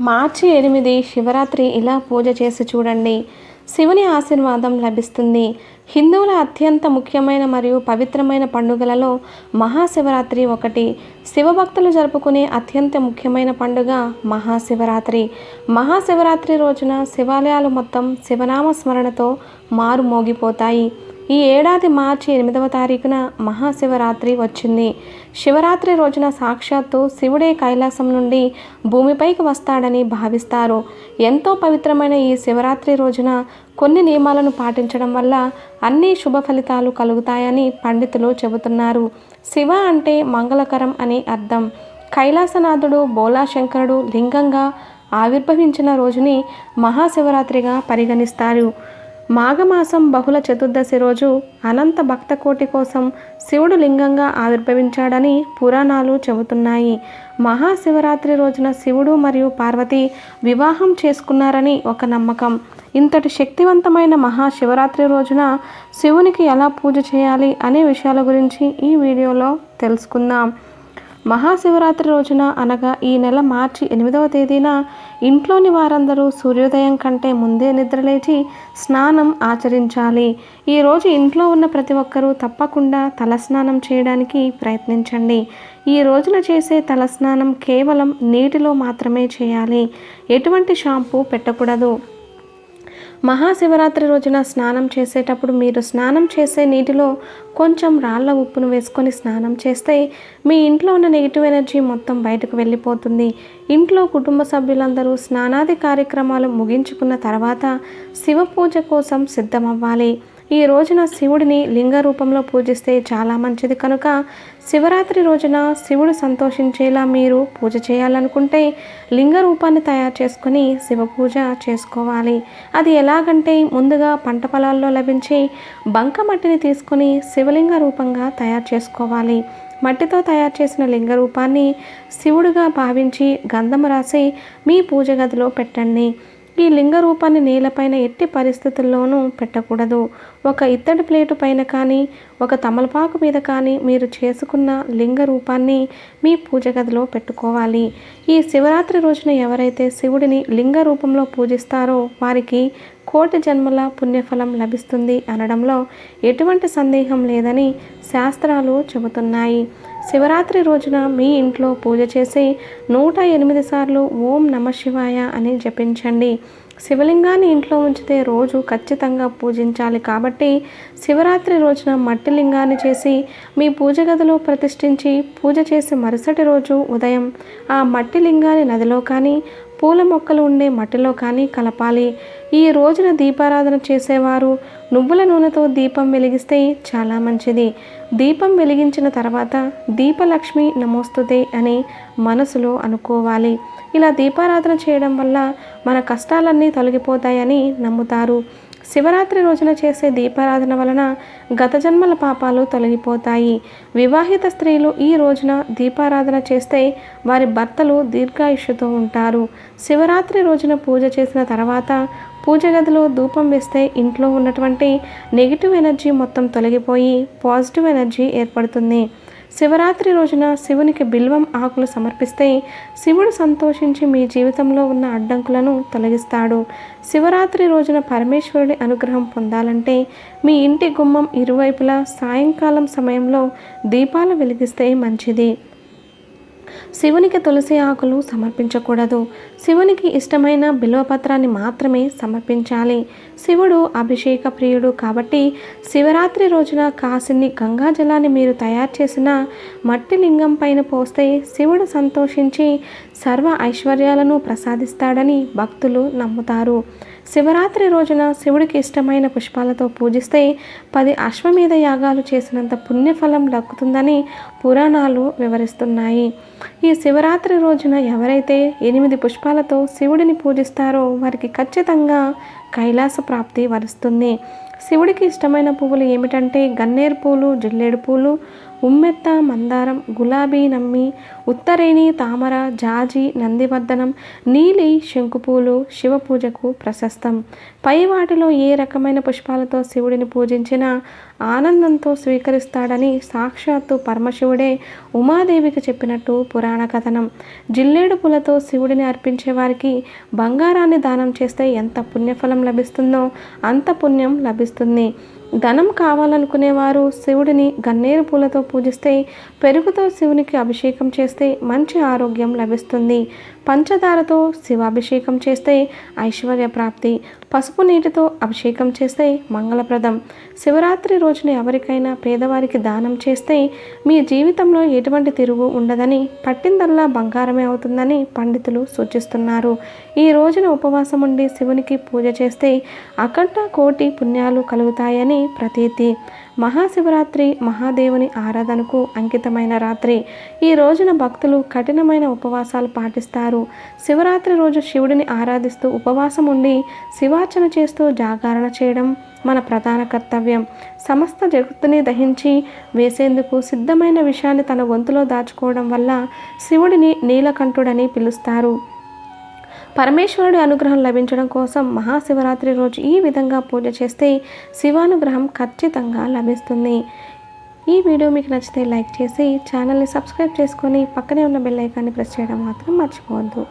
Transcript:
మార్చి ఎనిమిది శివరాత్రి ఇలా పూజ చేసి చూడండి. శివుని ఆశీర్వాదం లభిస్తుంది. హిందువుల అత్యంత ముఖ్యమైన మరియు పవిత్రమైన పండుగలలో మహాశివరాత్రి ఒకటి. శివభక్తులు జరుపుకునే అత్యంత ముఖ్యమైన పండుగ మహాశివరాత్రి. మహాశివరాత్రి రోజున శివాలయాలు మొత్తం శివనామ స్మరణతో మారుమోగిపోతాయి. ఈ ఏడాది మార్చి ఎనిమిదవ తారీఖున మహాశివరాత్రి వచ్చింది. శివరాత్రి రోజున సాక్షాత్తు శివుడే కైలాసం నుండి భూమిపైకి వస్తాడని భావిస్తారు. ఎంతో పవిత్రమైన ఈ శివరాత్రి రోజున కొన్ని నియమాలను పాటించడం వల్ల అన్ని శుభ ఫలితాలు కలుగుతాయని పండితులు చెబుతున్నారు. శివ అంటే మంగళకరం అని అర్థం. కైలాసనాథుడు బోలాశంకరుడు లింగంగా ఆవిర్భవించిన రోజుని మహాశివరాత్రిగా పరిగణిస్తారు. మాఘమాసం బహుళ చతుర్దశి రోజు అనంత భక్తకోటి కోసం శివుడు లింగంగా ఆవిర్భవించాడని పురాణాలు చెబుతున్నాయి. మహాశివరాత్రి రోజున శివుడు మరియు పార్వతి వివాహం చేసుకున్నారని ఒక నమ్మకం. ఇంతటి శక్తివంతమైన మహాశివరాత్రి రోజున శివునికి ఎలా పూజ చేయాలి అనే విషయాల గురించి ఈ వీడియోలో తెలుసుకుందాం. మహాశివరాత్రి రోజున అనగా ఈ నెల మార్చి ఎనిమిదవ తేదీన ఇంట్లోని వారందరూ సూర్యోదయం కంటే ముందే నిద్రలేచి స్నానం ఆచరించాలి. ఈరోజు ఇంట్లో ఉన్న ప్రతి ఒక్కరూ తప్పకుండా తలస్నానం చేయడానికి ప్రయత్నించండి. ఈ రోజున చేసే తలస్నానం కేవలం నీటిలో మాత్రమే చేయాలి. ఎటువంటి షాంపూ పెట్టకూడదు. మహాశివరాత్రి రోజున స్నానం చేసేటప్పుడు మీరు స్నానం చేసే నీటిలో కొంచెం రాళ్ళ ఉప్పును వేసుకొని స్నానం చేస్తే మీ ఇంట్లో ఉన్న నెగిటివ్ ఎనర్జీ మొత్తం బయటకు వెళ్ళిపోతుంది. ఇంట్లో కుటుంబ సభ్యులందరూ స్నానాది కార్యక్రమాలు ముగించుకున్న తర్వాత శివ పూజ కోసం సిద్ధమవ్వాలి. ఈ రోజున శివుడిని లింగ రూపంలో పూజిస్తే చాలా మంచిది. కనుక శివరాత్రి రోజున శివుడు సంతోషించేలా మీరు పూజ చేయాలనుకుంటే లింగ రూపాన్ని తయారు చేసుకొని శివ పూజ చేసుకోవాలి. అది ఎలాగంటే ముందుగా పంట పొలాల్లో లభించే బంక మట్టిని తీసుకొని శివలింగ రూపంగా తయారు చేసుకోవాలి. మట్టితో తయారు చేసిన లింగ రూపాన్ని శివుడుగా భావించి గంధము రాసి మీ పూజ గదిలో పెట్టండి. ఈ లింగ రూపాన్ని నేలపైన ఎట్టి పరిస్థితుల్లోనూ పెట్టకూడదు. ఒక ఇత్తడి ప్లేటు పైన కానీ ఒక తమలపాకు మీద కానీ మీరు చేసుకున్న లింగ రూపాన్ని మీ పూజ గదిలో పెట్టుకోవాలి. ఈ శివరాత్రి రోజున ఎవరైతే శివుడిని లింగ రూపంలో పూజిస్తారో వారికి కోటి జన్మల పుణ్యఫలం లభిస్తుంది అనడంలో ఎటువంటి సందేహం లేదని శాస్త్రాలు చెబుతున్నాయి. శివరాత్రి రోజున మీ ఇంట్లో పూజ చేసి నూట ఎనిమిది సార్లు ఓం నమ శివాయ అని జపించండి. శివలింగాన్ని ఇంట్లో ఉంచితే రోజు ఖచ్చితంగా పూజించాలి కాబట్టి శివరాత్రి రోజున మట్టి లింగాన్ని చేసి మీ పూజ గదిలో ప్రతిష్ఠించి పూజ చేసి మరుసటి రోజు ఉదయం ఆ మట్టి లింగాన్ని నదిలో కానీ పూల మొక్కలు ఉండే మట్టిలో కానీ కలపాలి. ఈ రోజున దీపారాధన చేసేవారు. నువ్వుల నూనెతో దీపం వెలిగిస్తే చాలా మంచిది. దీపం వెలిగించిన తర్వాత దీపలక్ష్మి నమోస్తుతే అని మనసులో అనుకోవాలి. ఇలా దీపారాధన చేయడం వల్ల మన కష్టాలన్నీ తొలగిపోతాయని నమ్ముతారు. శివరాత్రి రోజున చేసే దీపారాధన వలన గత జన్మల పాపాలు తొలగిపోతాయి. వివాహిత స్త్రీలు ఈ రోజున దీపారాధన చేస్తే వారి భర్తలు దీర్ఘాయుష్యతో ఉంటారు. శివరాత్రి రోజున పూజ చేసిన తర్వాత పూజ గదిలో ధూపం వేస్తే ఇంట్లో ఉన్నటువంటి నెగిటివ్ ఎనర్జీ మొత్తం తొలగిపోయి పాజిటివ్ ఎనర్జీ ఏర్పడుతుంది. శివరాత్రి రోజున శివునికి బిల్వం ఆకులు సమర్పిస్తే శివుడు సంతోషించి మీ జీవితంలో ఉన్న అడ్డంకులను తొలగిస్తాడు. శివరాత్రి రోజున పరమేశ్వరుడి అనుగ్రహం పొందాలంటే మీ ఇంటి గుమ్మం ఇరువైపులా సాయంకాలం సమయంలో దీపాలు వెలిగిస్తే మంచిది. శివునికి తులసి ఆకులు సమర్పించకూడదు. శివునికి ఇష్టమైన బిల్వపత్రాన్ని మాత్రమే సమర్పించాలి. శివుడు అభిషేక ప్రియుడు కాబట్టి శివరాత్రి రోజున కాసిని గంగా జలాన్ని మీరు తయారు చేసిన మట్టి లింగం పైన పోస్తే శివుడు సంతోషించి సర్వ ఐశ్వర్యాలను ప్రసాదిస్తాడని భక్తులు నమ్ముతారు. శివరాత్రి రోజున శివుడికి ఇష్టమైన పుష్పాలతో పూజిస్తే పది అశ్వమేధ యాగాలు చేసినంత పుణ్యఫలం దక్కుతుందని పురాణాలు వివరిస్తున్నాయి. ఈ శివరాత్రి రోజున ఎవరైతే ఎనిమిది పుష్పాలతో శివుడిని పూజిస్తారో వారికి ఖచ్చితంగా కైలాస ప్రాప్తి వరుస్తుంది. శివుడికి ఇష్టమైన పువ్వులు ఏమిటంటే గన్నేరు పూలు జిల్లేడు పూలు ఉమ్మెత్త మందారం గులాబీ నమ్మి ఉత్తరేణి తామర జాజి నందివర్ధనం నీలి శంకుపూలు శివ పూజకు ప్రశస్తం. పై వాటిలో ఏ రకమైన పుష్పాలతో శివుడిని పూజించినా ఆనందంతో స్వీకరిస్తాడని సాక్షాత్తు పరమశివుడే ఉమాదేవికి చెప్పినట్టు పురాణ కథనం. జిల్లేడు పూలతో శివుడిని అర్పించే వారికి బంగారాన్ని దానం చేస్తే ఎంత పుణ్యఫలం లభిస్తుందో అంత పుణ్యం లభిస్తుంది. ధనం కావాలనుకునేవారు శివుడిని గన్నేరు పూలతో పూజిస్తే పెరుగుతో శివునికి అభిషేకం చేస్తే మంచి ఆరోగ్యం లభిస్తుంది. పంచదారతో శివాభిషేకం చేస్తే ఐశ్వర్య ప్రాప్తి పసుపు నీటితో అభిషేకం చేస్తే మంగళప్రదం. శివరాత్రి రోజున ఎవరికైనా పేదవారికి దానం చేస్తే మీ జీవితంలో ఎటువంటి తిరుగు ఉండదని పట్టిందల్లా బంగారమే అవుతుందని పండితులు సూచిస్తున్నారు. ఈ రోజున ఉపవాసం ఉండి శివునికి పూజ చేస్తే అఖండ కోటి పుణ్యాలు కలుగుతాయని ప్రతీతి. మహాశివరాత్రి మహాదేవుని ఆరాధనకు అంకితమైన రాత్రి. ఈ రోజున భక్తులు కఠినమైన ఉపవాసాలు పాటిస్తారు. శివరాత్రి రోజు శివుడిని ఆరాధిస్తూ ఉపవాసం ఉండి శివార్చన చేస్తూ జాగరణ చేయడం మన ప్రధాన కర్తవ్యం. సమస్త జగత్తుని దహించి వేసేందుకు సిద్ధమైన విషయాన్ని తన గొంతులో దాచుకోవడం వల్ల శివుడిని నీలకంఠుడని పిలుస్తారు. పరమేశ్వరుడి అనుగ్రహం లభించడం కోసం మహాశివరాత్రి రోజు ఈ విధంగా పూజ చేస్తే శివానుగ్రహం ఖచ్చితంగా లభిస్తుంది. ఈ వీడియో మీకు నచ్చితే లైక్ చేసి ఛానల్ని సబ్స్క్రైబ్ చేసుకొని పక్కనే ఉన్న బెల్ ఐకాన్ని ప్రెస్ చేయడం మాత్రం మర్చిపోవద్దు.